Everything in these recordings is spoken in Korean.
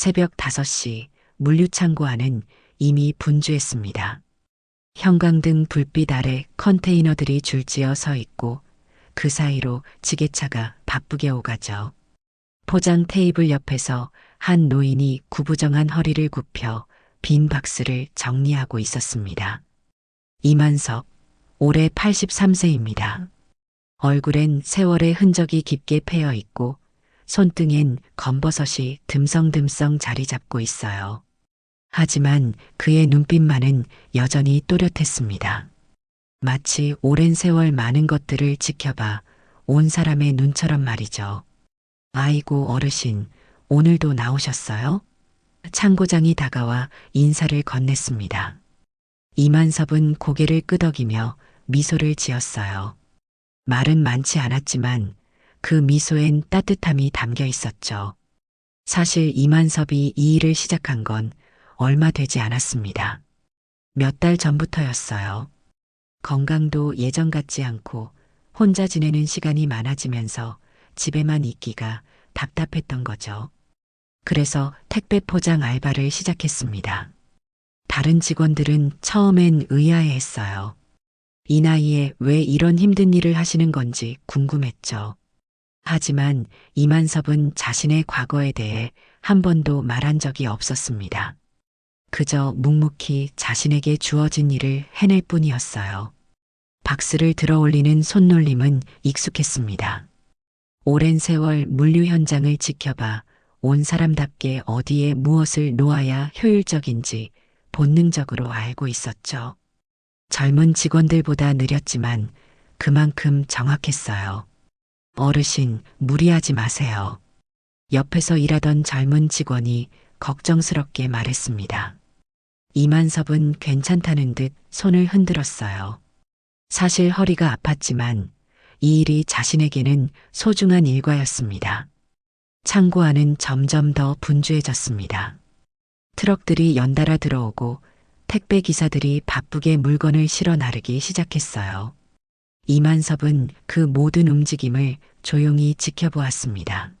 새벽 5시 물류창고 안은 이미 분주했습니다. 형광등 불빛 아래 컨테이너들이 줄지어 서 있고 그 사이로 지게차가 바쁘게 오가죠. 포장 테이블 옆에서 한 노인이 구부정한 허리를 굽혀 빈 박스를 정리하고 있었습니다. 이만섭, 올해 83세입니다. 얼굴엔 세월의 흔적이 깊게 패여 있고 손등엔 검버섯이 듬성듬성 자리 잡고 있어요. 하지만 그의 눈빛만은 여전히 또렷했습니다. 마치 오랜 세월 많은 것들을 지켜봐 온 사람의 눈처럼 말이죠. 아이고 어르신, 오늘도 나오셨어요? 창고장이 다가와 인사를 건넸습니다. 이만섭은 고개를 끄덕이며 미소를 지었어요. 말은 많지 않았지만 그 미소엔 따뜻함이 담겨 있었죠. 사실 이만섭이 이 일을 시작한 건 얼마 되지 않았습니다. 몇 달 전부터였어요. 건강도 예전 같지 않고 혼자 지내는 시간이 많아지면서 집에만 있기가 답답했던 거죠. 그래서 택배 포장 알바를 시작했습니다. 다른 직원들은 처음엔 의아해 했어요. 이 나이에 왜 이런 힘든 일을 하시는 건지 궁금했죠. 하지만 이만섭은 자신의 과거에 대해 한 번도 말한 적이 없었습니다. 그저 묵묵히 자신에게 주어진 일을 해낼 뿐이었어요. 박스를 들어 올리는 손놀림은 익숙했습니다. 오랜 세월 물류 현장을 지켜봐 온 사람답게 어디에 무엇을 놓아야 효율적인지 본능적으로 알고 있었죠. 젊은 직원들보다 느렸지만 그만큼 정확했어요. 어르신, 무리하지 마세요. 옆에서 일하던 젊은 직원이 걱정스럽게 말했습니다. 이만섭은 괜찮다는 듯 손을 흔들었어요. 사실 허리가 아팠지만 이 일이 자신에게는 소중한 일과였습니다. 창고 안은 점점 더 분주해졌습니다. 트럭들이 연달아 들어오고 택배 기사들이 바쁘게 물건을 실어 나르기 시작했어요. 이만섭은 그 모든 움직임을 조용히 지켜보았습니다.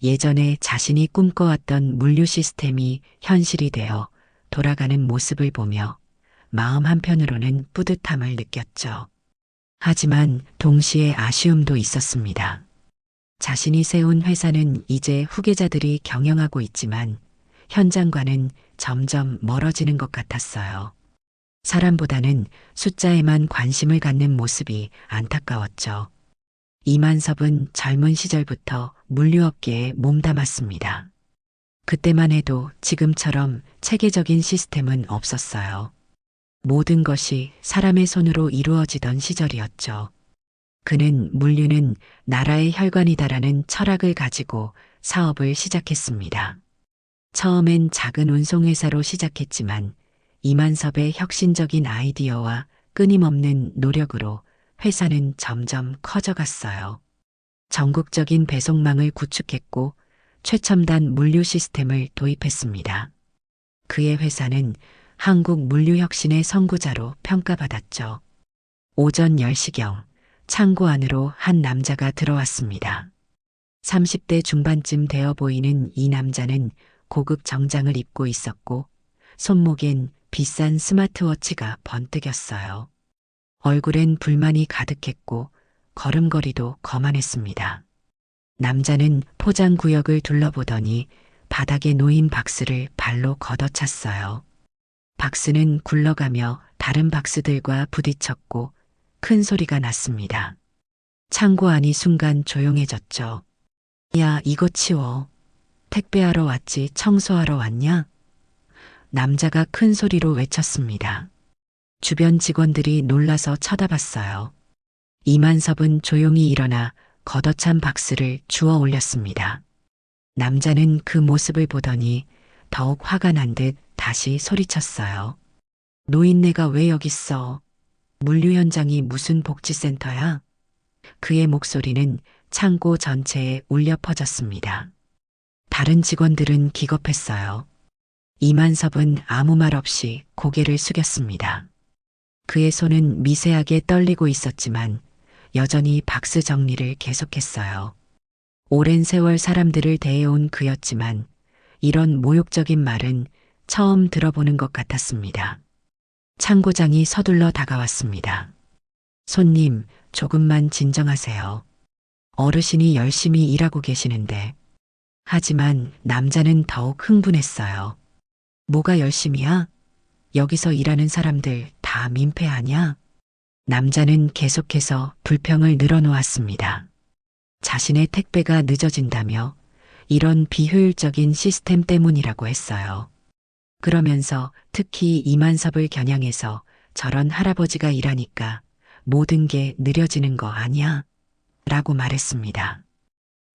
예전에 자신이 꿈꿔왔던 물류 시스템이 현실이 되어 돌아가는 모습을 보며 마음 한편으로는 뿌듯함을 느꼈죠. 하지만 동시에 아쉬움도 있었습니다. 자신이 세운 회사는 이제 후계자들이 경영하고 있지만 현장과는 점점 멀어지는 것 같았어요. 사람보다는 숫자에만 관심을 갖는 모습이 안타까웠죠. 이만섭은 젊은 시절부터 물류업계에 몸담았습니다. 그때만 해도 지금처럼 체계적인 시스템은 없었어요. 모든 것이 사람의 손으로 이루어지던 시절이었죠. 그는 물류는 나라의 혈관이다라는 철학을 가지고 사업을 시작했습니다. 처음엔 작은 운송회사로 시작했지만 이만섭의 혁신적인 아이디어와 끊임없는 노력으로 회사는 점점 커져갔어요. 전국적인 배송망을 구축했고 최첨단 물류 시스템을 도입했습니다. 그의 회사는 한국 물류 혁신의 선구자로 평가받았죠. 오전 10시경 창고 안으로 한 남자가 들어왔습니다. 30대 중반쯤 되어 보이는 이 남자는 고급 정장을 입고 있었고 손목엔 비싼 스마트워치가 번뜩였어요. 얼굴엔 불만이 가득했고 걸음걸이도 거만했습니다. 남자는 포장 구역을 둘러보더니 바닥에 놓인 박스를 발로 걷어찼어요. 박스는 굴러가며 다른 박스들과 부딪혔고 큰 소리가 났습니다. 창고 안이 순간 조용해졌죠. 야, 이거 치워. 택배하러 왔지 청소하러 왔냐? 남자가 큰 소리로 외쳤습니다. 주변 직원들이 놀라서 쳐다봤어요. 이만섭은 조용히 일어나 걷어찬 박스를 주워 올렸습니다. 남자는 그 모습을 보더니 더욱 화가 난 듯 다시 소리쳤어요. 노인네가 왜 여기 있어? 물류 현장이 무슨 복지센터야? 그의 목소리는 창고 전체에 울려 퍼졌습니다. 다른 직원들은 기겁했어요. 이만섭은 아무 말 없이 고개를 숙였습니다. 그의 손은 미세하게 떨리고 있었지만 여전히 박스 정리를 계속했어요. 오랜 세월 사람들을 대해온 그였지만 이런 모욕적인 말은 처음 들어보는 것 같았습니다. 창고장이 서둘러 다가왔습니다. 손님, 조금만 진정하세요. 어르신이 열심히 일하고 계시는데. 하지만 남자는 더욱 흥분했어요. 뭐가 열심이야? 여기서 일하는 사람들 다 민폐 아냐? 남자는 계속해서 불평을 늘어놓았습니다. 자신의 택배가 늦어진다며 이런 비효율적인 시스템 때문이라고 했어요. 그러면서 특히 이만섭을 겨냥해서 저런 할아버지가 일하니까 모든 게 느려지는 거 아니야? 라고 말했습니다.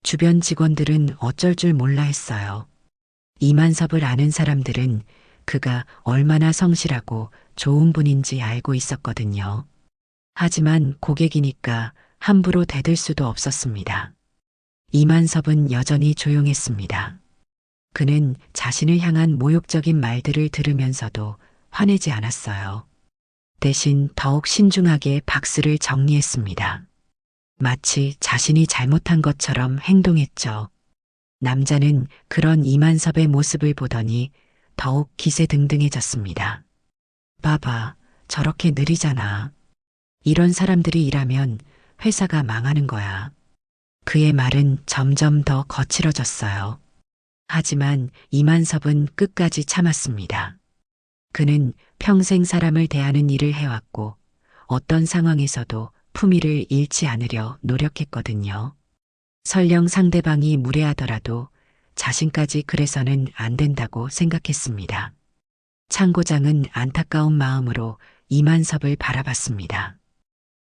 주변 직원들은 어쩔 줄 몰라 했어요. 이만섭을 아는 사람들은 그가 얼마나 성실하고 좋은 분인지 알고 있었거든요. 하지만 고객이니까 함부로 대들 수도 없었습니다. 이만섭은 여전히 조용했습니다. 그는 자신을 향한 모욕적인 말들을 들으면서도 화내지 않았어요. 대신 더욱 신중하게 박스를 정리했습니다. 마치 자신이 잘못한 것처럼 행동했죠. 남자는 그런 이만섭의 모습을 보더니 더욱 기세등등해졌습니다. 봐봐, 저렇게 느리잖아. 이런 사람들이 일하면 회사가 망하는 거야. 그의 말은 점점 더 거칠어졌어요. 하지만 이만섭은 끝까지 참았습니다. 그는 평생 사람을 대하는 일을 해왔고 어떤 상황에서도 품위를 잃지 않으려 노력했거든요. 설령 상대방이 무례하더라도 자신까지 그래서는 안 된다고 생각했습니다. 창고장은 안타까운 마음으로 이만섭을 바라봤습니다.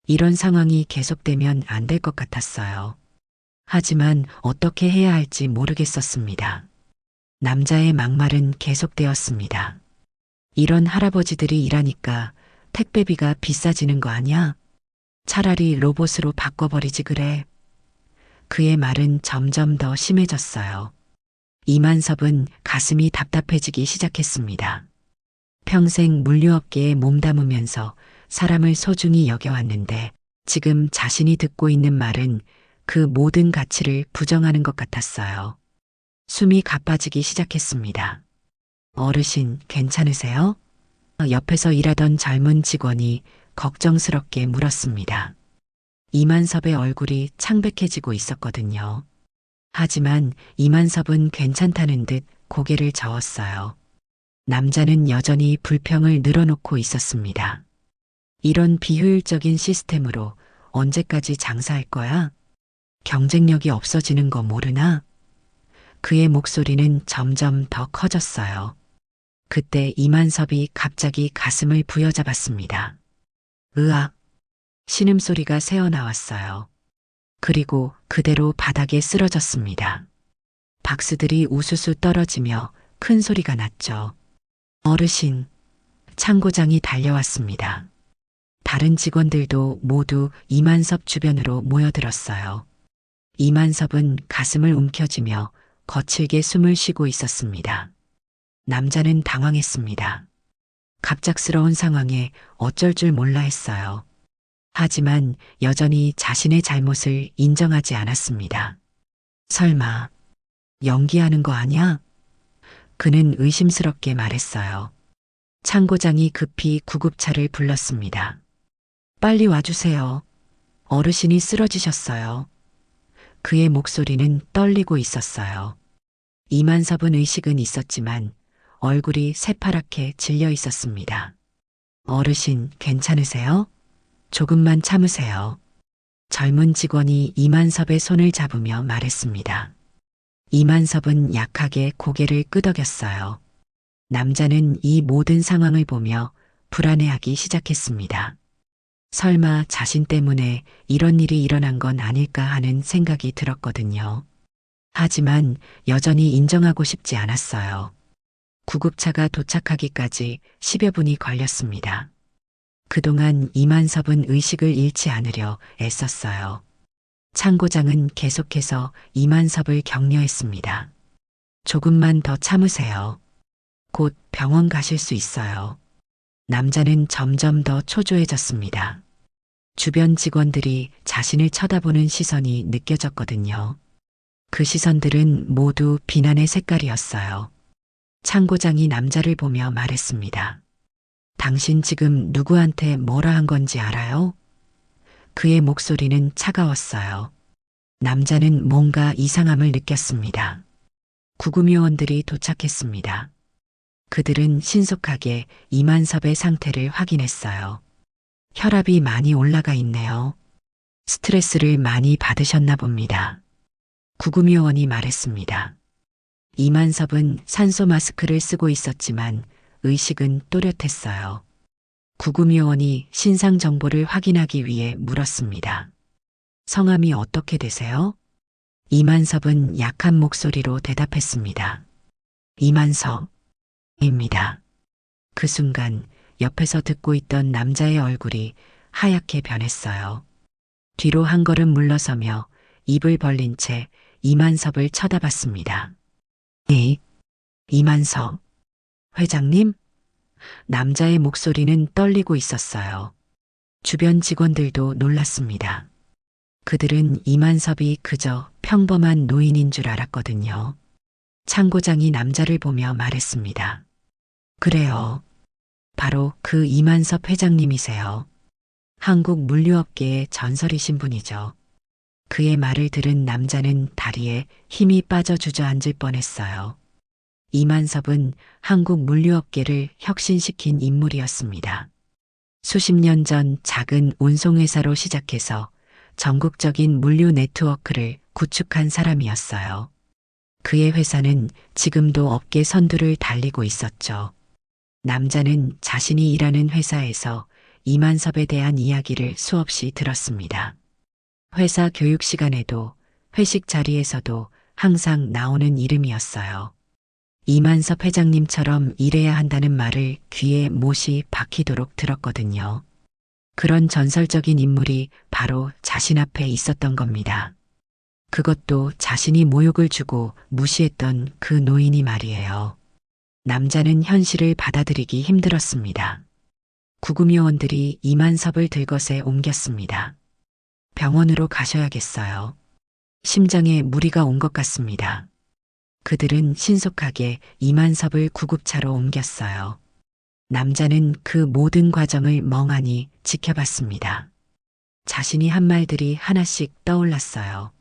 이런 상황이 계속되면 안 될 것 같았어요. 하지만 어떻게 해야 할지 모르겠었습니다. 남자의 막말은 계속되었습니다. 이런 할아버지들이 일하니까 택배비가 비싸지는 거 아니야? 차라리 로봇으로 바꿔버리지 그래. 그의 말은 점점 더 심해졌어요. 이만섭은 가슴이 답답해지기 시작했습니다. 평생 물류업계에 몸담으면서 사람을 소중히 여겨왔는데 지금 자신이 듣고 있는 말은 그 모든 가치를 부정하는 것 같았어요. 숨이 가빠지기 시작했습니다. 어르신, 괜찮으세요? 옆에서 일하던 젊은 직원이 걱정스럽게 물었습니다. 이만섭의 얼굴이 창백해지고 있었거든요. 하지만 이만섭은 괜찮다는 듯 고개를 저었어요. 남자는 여전히 불평을 늘어놓고 있었습니다. 이런 비효율적인 시스템으로 언제까지 장사할 거야? 경쟁력이 없어지는 거 모르나? 그의 목소리는 점점 더 커졌어요. 그때 이만섭이 갑자기 가슴을 부여잡았습니다. 으악! 신음소리가 새어나왔어요. 그리고 그대로 바닥에 쓰러졌습니다. 박스들이 우수수 떨어지며 큰 소리가 났죠. 어르신, 창고장이 달려왔습니다. 다른 직원들도 모두 이만섭 주변으로 모여들었어요. 이만섭은 가슴을 움켜쥐며 거칠게 숨을 쉬고 있었습니다. 남자는 당황했습니다. 갑작스러운 상황에 어쩔 줄 몰라 했어요. 하지만 여전히 자신의 잘못을 인정하지 않았습니다. 설마, 연기하는 거 아니야? 그는 의심스럽게 말했어요. 창고장이 급히 구급차를 불렀습니다. 빨리 와주세요. 어르신이 쓰러지셨어요. 그의 목소리는 떨리고 있었어요. 이만섭은 의식은 있었지만 얼굴이 새파랗게 질려 있었습니다. 어르신 괜찮으세요? 조금만 참으세요. 젊은 직원이 이만섭의 손을 잡으며 말했습니다. 이만섭은 약하게 고개를 끄덕였어요. 남자는 이 모든 상황을 보며 불안해하기 시작했습니다. 설마 자신 때문에 이런 일이 일어난 건 아닐까 하는 생각이 들었거든요. 하지만 여전히 인정하고 싶지 않았어요. 구급차가 도착하기까지 10여 분이 걸렸습니다. 그동안 이만섭은 의식을 잃지 않으려 애썼어요. 창고장은 계속해서 이만섭을 격려했습니다. 조금만 더 참으세요. 곧 병원 가실 수 있어요. 남자는 점점 더 초조해졌습니다. 주변 직원들이 자신을 쳐다보는 시선이 느껴졌거든요. 그 시선들은 모두 비난의 색깔이었어요. 창고장이 남자를 보며 말했습니다. 당신 지금 누구한테 뭐라 한 건지 알아요? 그의 목소리는 차가웠어요. 남자는 뭔가 이상함을 느꼈습니다. 구급요원들이 도착했습니다. 그들은 신속하게 이만섭의 상태를 확인했어요. 혈압이 많이 올라가 있네요. 스트레스를 많이 받으셨나 봅니다. 구급요원이 말했습니다. 이만섭은 산소 마스크를 쓰고 있었지만 의식은 또렷했어요. 구급요원이 신상 정보를 확인하기 위해 물었습니다. 성함이 어떻게 되세요? 이만섭은 약한 목소리로 대답했습니다. 이만섭입니다. 그 순간 옆에서 듣고 있던 남자의 얼굴이 하얗게 변했어요. 뒤로 한 걸음 물러서며 입을 벌린 채 이만섭을 쳐다봤습니다. 네, 이만섭. 회장님? 남자의 목소리는 떨리고 있었어요. 주변 직원들도 놀랐습니다. 그들은 이만섭이 그저 평범한 노인인 줄 알았거든요. 창고장이 남자를 보며 말했습니다. 그래요. 바로 그 이만섭 회장님이세요. 한국 물류업계의 전설이신 분이죠. 그의 말을 들은 남자는 다리에 힘이 빠져 주저앉을 뻔했어요. 이만섭은 한국 물류업계를 혁신시킨 인물이었습니다. 수십 년 전 작은 운송회사로 시작해서 전국적인 물류 네트워크를 구축한 사람이었어요. 그의 회사는 지금도 업계 선두를 달리고 있었죠. 남자는 자신이 일하는 회사에서 이만섭에 대한 이야기를 수없이 들었습니다. 회사 교육 시간에도 회식 자리에서도 항상 나오는 이름이었어요. 이만섭 회장님처럼 일해야 한다는 말을 귀에 못이 박히도록 들었거든요. 그런 전설적인 인물이 바로 자신 앞에 있었던 겁니다. 그것도 자신이 모욕을 주고 무시했던 그 노인이 말이에요. 남자는 현실을 받아들이기 힘들었습니다. 구급요원들이 이만섭을 들것에 옮겼습니다. 병원으로 가셔야겠어요. 심장에 무리가 온 것 같습니다. 그들은 신속하게 이만섭을 구급차로 옮겼어요. 남자는 그 모든 과정을 멍하니 지켜봤습니다. 자신이 한 말들이 하나씩 떠올랐어요.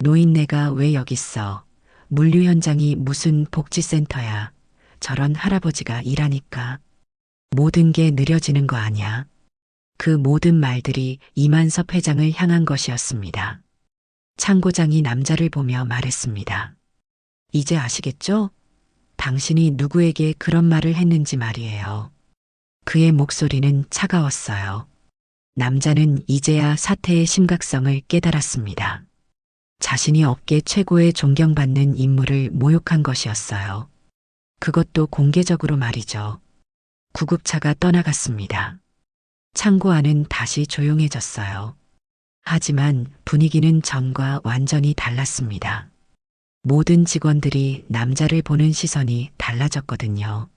노인네가 왜 여기 있어? 물류 현장이 무슨 복지센터야? 저런 할아버지가 일하니까. 모든 게 느려지는 거 아냐? 그 모든 말들이 이만섭 회장을 향한 것이었습니다. 창고장이 남자를 보며 말했습니다. 이제 아시겠죠? 당신이 누구에게 그런 말을 했는지 말이에요. 그의 목소리는 차가웠어요. 남자는 이제야 사태의 심각성을 깨달았습니다. 자신이 업계 최고의 존경받는 인물을 모욕한 것이었어요. 그것도 공개적으로 말이죠. 구급차가 떠나갔습니다. 창고 안은 다시 조용해졌어요. 하지만 분위기는 전과 완전히 달랐습니다. 모든 직원들이 남자를 보는 시선이 달라졌거든요.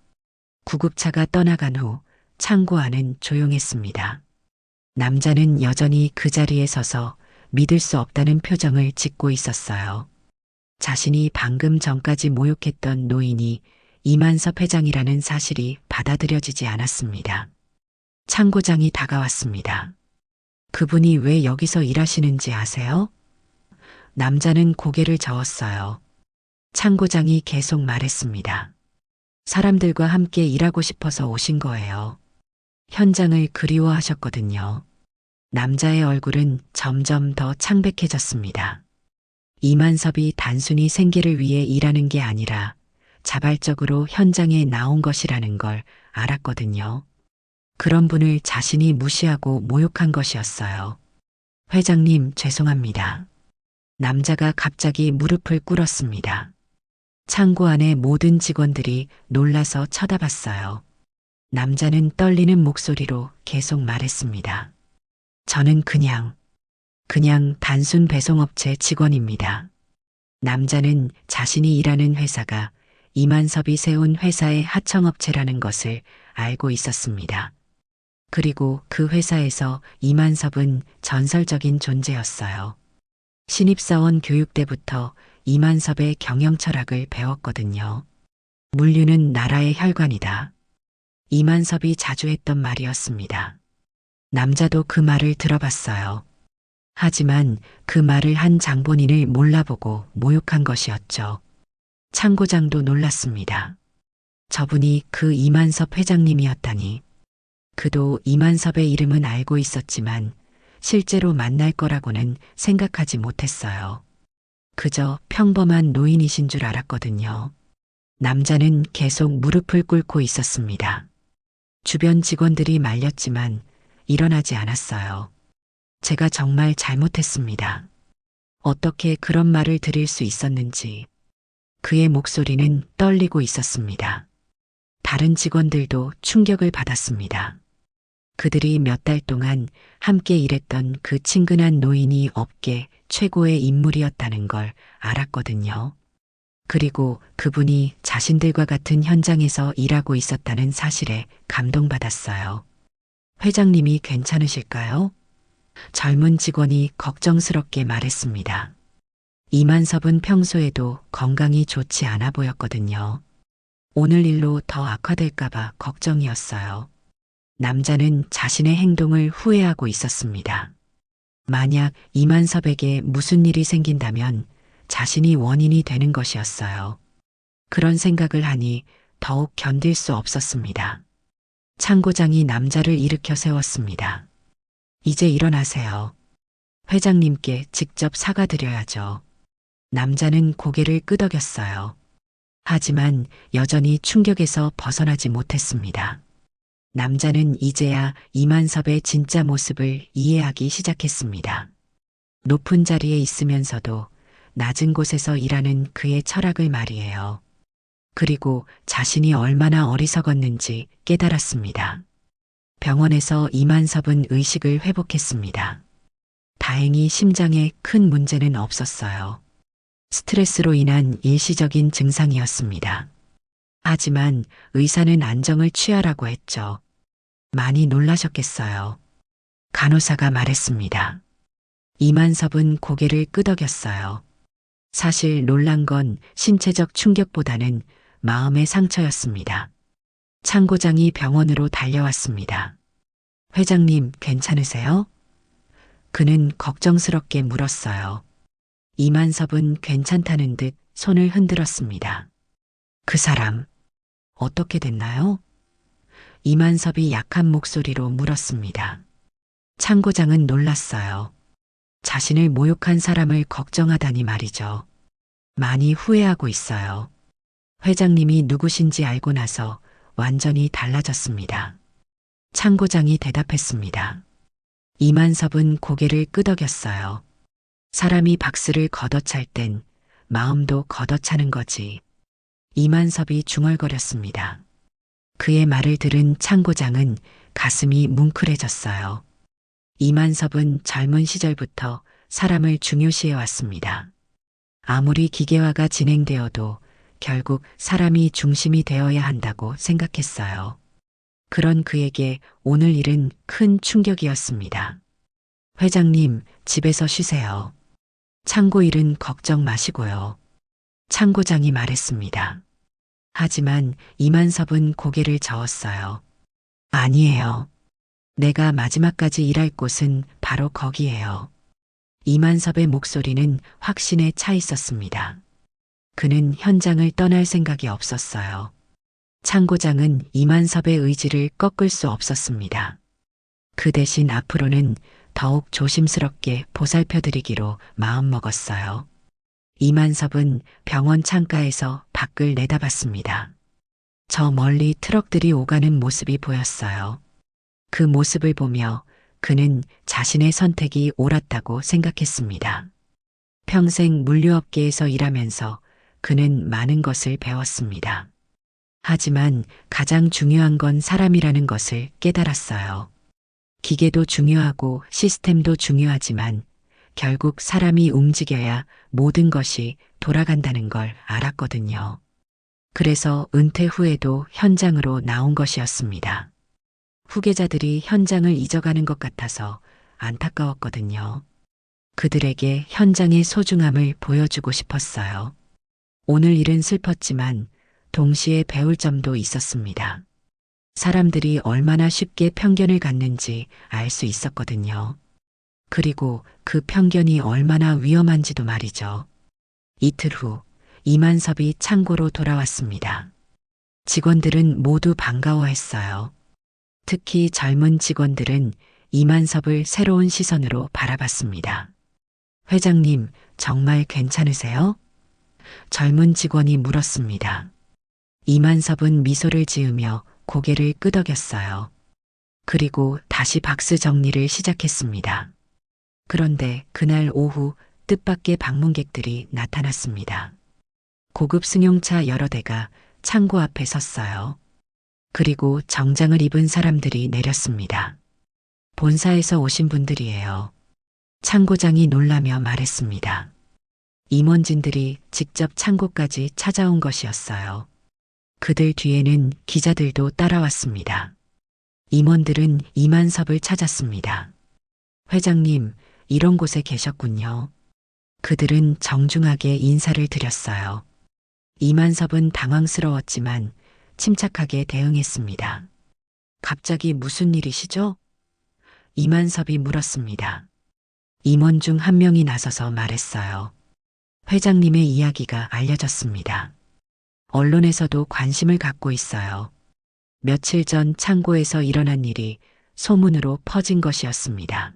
구급차가 떠나간 후 창고 안은 조용했습니다. 남자는 여전히 그 자리에 서서 믿을 수 없다는 표정을 짓고 있었어요. 자신이 방금 전까지 모욕했던 노인이 이만섭 회장이라는 사실이 받아들여지지 않았습니다. 창고장이 다가왔습니다. 그분이 왜 여기서 일하시는지 아세요? 남자는 고개를 저었어요. 창고장이 계속 말했습니다. 사람들과 함께 일하고 싶어서 오신 거예요. 현장을 그리워하셨거든요. 남자의 얼굴은 점점 더 창백해졌습니다. 이만섭이 단순히 생계를 위해 일하는 게 아니라 자발적으로 현장에 나온 것이라는 걸 알았거든요. 그런 분을 자신이 무시하고 모욕한 것이었어요. 회장님, 죄송합니다. 남자가 갑자기 무릎을 꿇었습니다. 창고 안의 모든 직원들이 놀라서 쳐다봤어요. 남자는 떨리는 목소리로 계속 말했습니다. 저는 그냥, 그냥 단순 배송업체 직원입니다. 남자는 자신이 일하는 회사가 이만섭이 세운 회사의 하청업체라는 것을 알고 있었습니다. 그리고 그 회사에서 이만섭은 전설적인 존재였어요. 신입사원 교육 때부터 이만섭의 경영 철학을 배웠거든요. 물류는 나라의 혈관이다. 이만섭이 자주 했던 말이었습니다. 남자도 그 말을 들어봤어요. 하지만 그 말을 한 장본인을 몰라보고 모욕한 것이었죠. 창고장도 놀랐습니다. 저분이 그 이만섭 회장님이었다니. 그도 이만섭의 이름은 알고 있었지만 실제로 만날 거라고는 생각하지 못했어요. 그저 평범한 노인이신 줄 알았거든요. 남자는 계속 무릎을 꿇고 있었습니다. 주변 직원들이 말렸지만 일어나지 않았어요. 제가 정말 잘못했습니다. 어떻게 그런 말을 들을 수 있었는지 그의 목소리는 떨리고 있었습니다. 다른 직원들도 충격을 받았습니다. 그들이 몇 달 동안 함께 일했던 그 친근한 노인이 업계 최고의 인물이었다는 걸 알았거든요. 그리고 그분이 자신들과 같은 현장에서 일하고 있었다는 사실에 감동받았어요. 회장님이 괜찮으실까요? 젊은 직원이 걱정스럽게 말했습니다. 이만섭은 평소에도 건강이 좋지 않아 보였거든요. 오늘 일로 더 악화될까봐 걱정이었어요. 남자는 자신의 행동을 후회하고 있었습니다. 만약 이만섭에게 무슨 일이 생긴다면 자신이 원인이 되는 것이었어요. 그런 생각을 하니 더욱 견딜 수 없었습니다. 창고장이 남자를 일으켜 세웠습니다. 이제 일어나세요. 회장님께 직접 사과드려야죠. 남자는 고개를 끄덕였어요. 하지만 여전히 충격에서 벗어나지 못했습니다. 남자는 이제야 이만섭의 진짜 모습을 이해하기 시작했습니다. 높은 자리에 있으면서도 낮은 곳에서 일하는 그의 철학을 말이에요. 그리고 자신이 얼마나 어리석었는지 깨달았습니다. 병원에서 이만섭은 의식을 회복했습니다. 다행히 심장에 큰 문제는 없었어요. 스트레스로 인한 일시적인 증상이었습니다. 하지만 의사는 안정을 취하라고 했죠. 많이 놀라셨겠어요. 간호사가 말했습니다. 이만섭은 고개를 끄덕였어요. 사실 놀란 건 신체적 충격보다는 마음의 상처였습니다. 창고장이 병원으로 달려왔습니다. 회장님, 괜찮으세요? 그는 걱정스럽게 물었어요. 이만섭은 괜찮다는 듯 손을 흔들었습니다. 그 사람, 어떻게 됐나요? 이만섭이 약한 목소리로 물었습니다. 창고장은 놀랐어요. 자신을 모욕한 사람을 걱정하다니 말이죠. 많이 후회하고 있어요. 회장님이 누구신지 알고 나서 완전히 달라졌습니다. 창고장이 대답했습니다. 이만섭은 고개를 끄덕였어요. 사람이 박수를 걷어찰 땐 마음도 걷어차는 거지. 이만섭이 중얼거렸습니다. 그의 말을 들은 창고장은 가슴이 뭉클해졌어요. 이만섭은 젊은 시절부터 사람을 중요시해 왔습니다. 아무리 기계화가 진행되어도 결국 사람이 중심이 되어야 한다고 생각했어요. 그런 그에게 오늘 일은 큰 충격이었습니다. 회장님, 집에서 쉬세요. 창고 일은 걱정 마시고요. 창고장이 말했습니다. 하지만 이만섭은 고개를 저었어요. 아니에요. 내가 마지막까지 일할 곳은 바로 거기에요. 이만섭의 목소리는 확신에 차 있었습니다. 그는 현장을 떠날 생각이 없었어요. 창고장은 이만섭의 의지를 꺾을 수 없었습니다. 그 대신 앞으로는 더욱 조심스럽게 보살펴드리기로 마음먹었어요. 이만섭은 병원 창가에서 밖을 내다봤습니다. 저 멀리 트럭들이 오가는 모습이 보였어요. 그 모습을 보며 그는 자신의 선택이 옳았다고 생각했습니다. 평생 물류업계에서 일하면서 그는 많은 것을 배웠습니다. 하지만 가장 중요한 건 사람이라는 것을 깨달았어요. 기계도 중요하고 시스템도 중요하지만 결국 사람이 움직여야 모든 것이 돌아간다는 걸 알았거든요. 그래서 은퇴 후에도 현장으로 나온 것이었습니다. 후계자들이 현장을 잊어가는 것 같아서 안타까웠거든요. 그들에게 현장의 소중함을 보여주고 싶었어요. 오늘 일은 슬펐지만 동시에 배울 점도 있었습니다. 사람들이 얼마나 쉽게 편견을 갖는지 알 수 있었거든요. 그리고 그 편견이 얼마나 위험한지도 말이죠. 이틀 후 이만섭이 창고로 돌아왔습니다. 직원들은 모두 반가워했어요. 특히 젊은 직원들은 이만섭을 새로운 시선으로 바라봤습니다. 회장님, 정말 괜찮으세요? 젊은 직원이 물었습니다. 이만섭은 미소를 지으며 고개를 끄덕였어요. 그리고 다시 박스 정리를 시작했습니다. 그런데 그날 오후 뜻밖의 방문객들이 나타났습니다. 고급 승용차 여러 대가 창고 앞에 섰어요. 그리고 정장을 입은 사람들이 내렸습니다. 본사에서 오신 분들이에요. 창고장이 놀라며 말했습니다. 임원진들이 직접 창고까지 찾아온 것이었어요. 그들 뒤에는 기자들도 따라왔습니다. 임원들은 이만섭을 찾았습니다. 회장님, 이런 곳에 계셨군요. 그들은 정중하게 인사를 드렸어요. 이만섭은 당황스러웠지만 침착하게 대응했습니다. 갑자기 무슨 일이시죠? 이만섭이 물었습니다. 임원 중 한 명이 나서서 말했어요. 회장님의 이야기가 알려졌습니다. 언론에서도 관심을 갖고 있어요. 며칠 전 창고에서 일어난 일이 소문으로 퍼진 것이었습니다.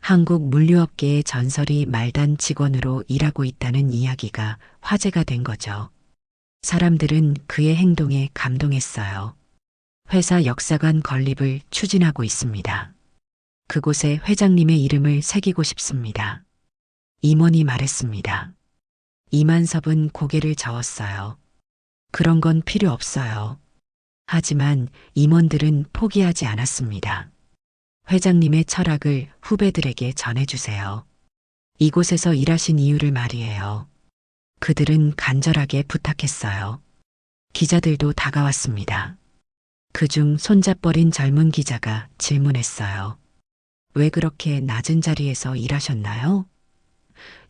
한국 물류업계의 전설이 말단 직원으로 일하고 있다는 이야기가 화제가 된 거죠. 사람들은 그의 행동에 감동했어요. 회사 역사관 건립을 추진하고 있습니다. 그곳에 회장님의 이름을 새기고 싶습니다. 임원이 말했습니다. 이만섭은 고개를 저었어요. 그런 건 필요 없어요. 하지만 임원들은 포기하지 않았습니다. 회장님의 철학을 후배들에게 전해주세요. 이곳에서 일하신 이유를 말이에요. 그들은 간절하게 부탁했어요. 기자들도 다가왔습니다. 그중 손잡버린 젊은 기자가 질문했어요. 왜 그렇게 낮은 자리에서 일하셨나요?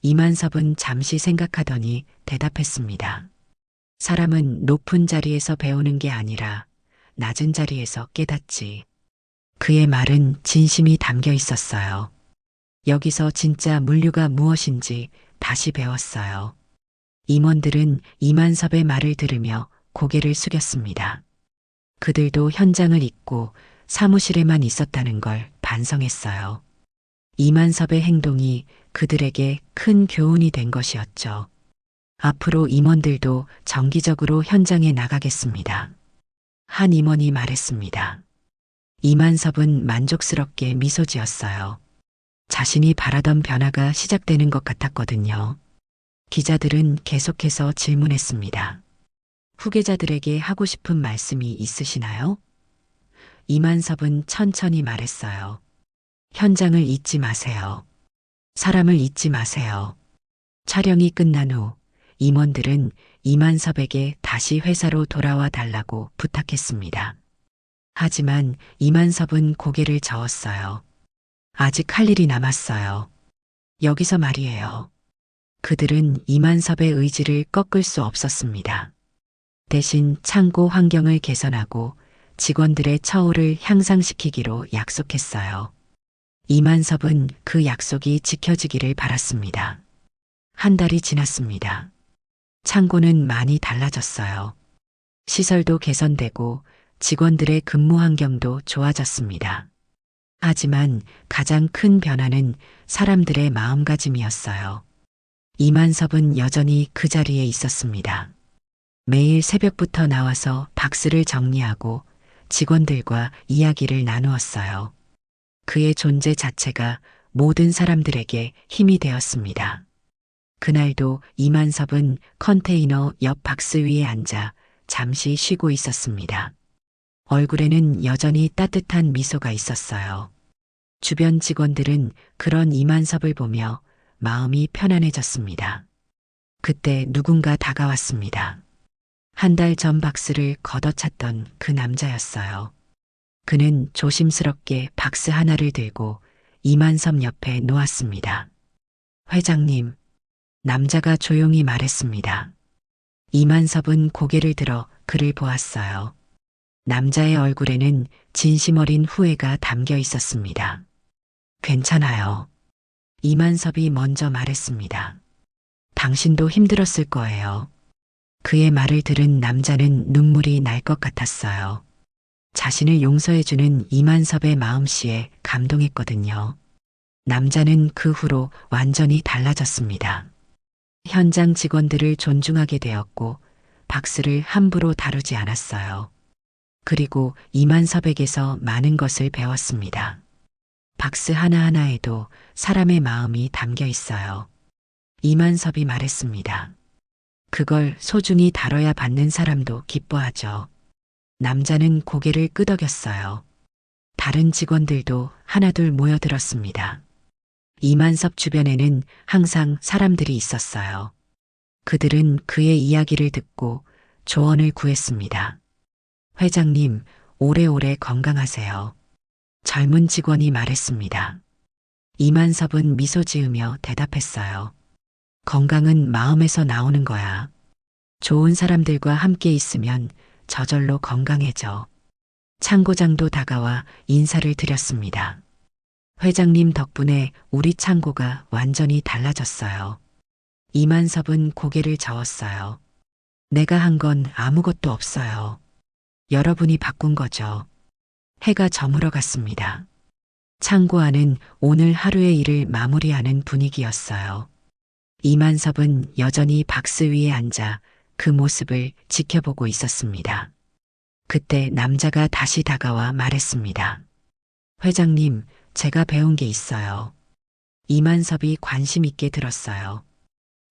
이만섭은 잠시 생각하더니 대답했습니다. 사람은 높은 자리에서 배우는 게 아니라 낮은 자리에서 깨닫지. 그의 말은 진심이 담겨 있었어요. 여기서 진짜 물류가 무엇인지 다시 배웠어요. 임원들은 이만섭의 말을 들으며 고개를 숙였습니다. 그들도 현장을 잊고 사무실에만 있었다는 걸 반성했어요. 이만섭의 행동이 그들에게 큰 교훈이 된 것이었죠. 앞으로 임원들도 정기적으로 현장에 나가겠습니다. 한 임원이 말했습니다. 이만섭은 만족스럽게 미소 지었어요. 자신이 바라던 변화가 시작되는 것 같았거든요. 기자들은 계속해서 질문했습니다. 후계자들에게 하고 싶은 말씀이 있으시나요? 이만섭은 천천히 말했어요. 현장을 잊지 마세요. 사람을 잊지 마세요. 촬영이 끝난 후 임원들은 이만섭에게 다시 회사로 돌아와 달라고 부탁했습니다. 하지만 이만섭은 고개를 저었어요. 아직 할 일이 남았어요. 여기서 말이에요. 그들은 이만섭의 의지를 꺾을 수 없었습니다. 대신 창고 환경을 개선하고 직원들의 처우를 향상시키기로 약속했어요. 이만섭은 그 약속이 지켜지기를 바랐습니다. 한 달이 지났습니다. 창고는 많이 달라졌어요. 시설도 개선되고 직원들의 근무 환경도 좋아졌습니다. 하지만 가장 큰 변화는 사람들의 마음가짐이었어요. 이만섭은 여전히 그 자리에 있었습니다. 매일 새벽부터 나와서 박스를 정리하고 직원들과 이야기를 나누었어요. 그의 존재 자체가 모든 사람들에게 힘이 되었습니다. 그날도 이만섭은 컨테이너 옆 박스 위에 앉아 잠시 쉬고 있었습니다. 얼굴에는 여전히 따뜻한 미소가 있었어요. 주변 직원들은 그런 이만섭을 보며 마음이 편안해졌습니다. 그때 누군가 다가왔습니다. 한 달 전 박스를 걷어찼던 그 남자였어요. 그는 조심스럽게 박스 하나를 들고 이만섭 옆에 놓았습니다. 회장님, 남자가 조용히 말했습니다. 이만섭은 고개를 들어 그를 보았어요. 남자의 얼굴에는 진심 어린 후회가 담겨 있었습니다. 괜찮아요. 이만섭이 먼저 말했습니다. 당신도 힘들었을 거예요. 그의 말을 들은 남자는 눈물이 날 것 같았어요. 자신을 용서해주는 이만섭의 마음씨에 감동했거든요. 남자는 그 후로 완전히 달라졌습니다. 현장 직원들을 존중하게 되었고 박스를 함부로 다루지 않았어요. 그리고 이만섭에게서 많은 것을 배웠습니다. 박스 하나하나에도 사람의 마음이 담겨 있어요. 이만섭이 말했습니다. 그걸 소중히 다뤄야 받는 사람도 기뻐하죠. 남자는 고개를 끄덕였어요. 다른 직원들도 하나둘 모여들었습니다. 이만섭 주변에는 항상 사람들이 있었어요. 그들은 그의 이야기를 듣고 조언을 구했습니다. 회장님, 오래오래 건강하세요. 젊은 직원이 말했습니다. 이만섭은 미소 지으며 대답했어요. 건강은 마음에서 나오는 거야. 좋은 사람들과 함께 있으면 저절로 건강해져. 창고장도 다가와 인사를 드렸습니다. 회장님 덕분에 우리 창고가 완전히 달라졌어요. 이만섭은 고개를 저었어요. 내가 한 건 아무것도 없어요. 여러분이 바꾼 거죠. 해가 저물어 갔습니다. 창고 안은 오늘 하루의 일을 마무리하는 분위기였어요. 이만섭은 여전히 박스 위에 앉아 그 모습을 지켜보고 있었습니다. 그때 남자가 다시 다가와 말했습니다. 회장님, 제가 배운 게 있어요. 이만섭이 관심 있게 들었어요.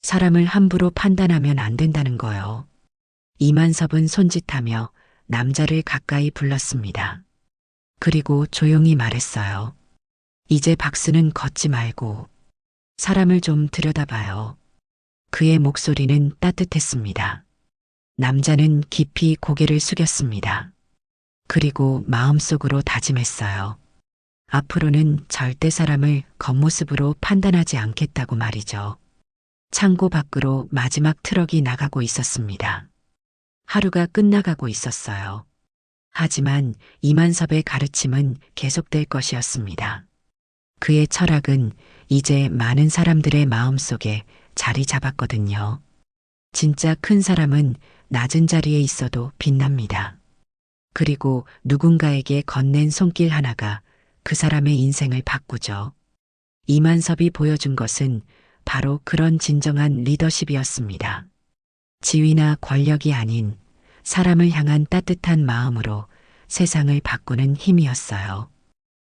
사람을 함부로 판단하면 안 된다는 거요. 이만섭은 손짓하며 남자를 가까이 불렀습니다. 그리고 조용히 말했어요. 이제 박스는 걷지 말고 사람을 좀 들여다봐요. 그의 목소리는 따뜻했습니다. 남자는 깊이 고개를 숙였습니다. 그리고 마음속으로 다짐했어요. 앞으로는 절대 사람을 겉모습으로 판단하지 않겠다고 말이죠. 창고 밖으로 마지막 트럭이 나가고 있었습니다. 하루가 끝나가고 있었어요. 하지만 이만섭의 가르침은 계속될 것이었습니다. 그의 철학은 이제 많은 사람들의 마음속에 자리 잡았거든요. 진짜 큰 사람은 낮은 자리에 있어도 빛납니다. 그리고 누군가에게 건넨 손길 하나가 그 사람의 인생을 바꾸죠. 이만섭이 보여준 것은 바로 그런 진정한 리더십이었습니다. 지위나 권력이 아닌 사람을 향한 따뜻한 마음으로 세상을 바꾸는 힘이었어요.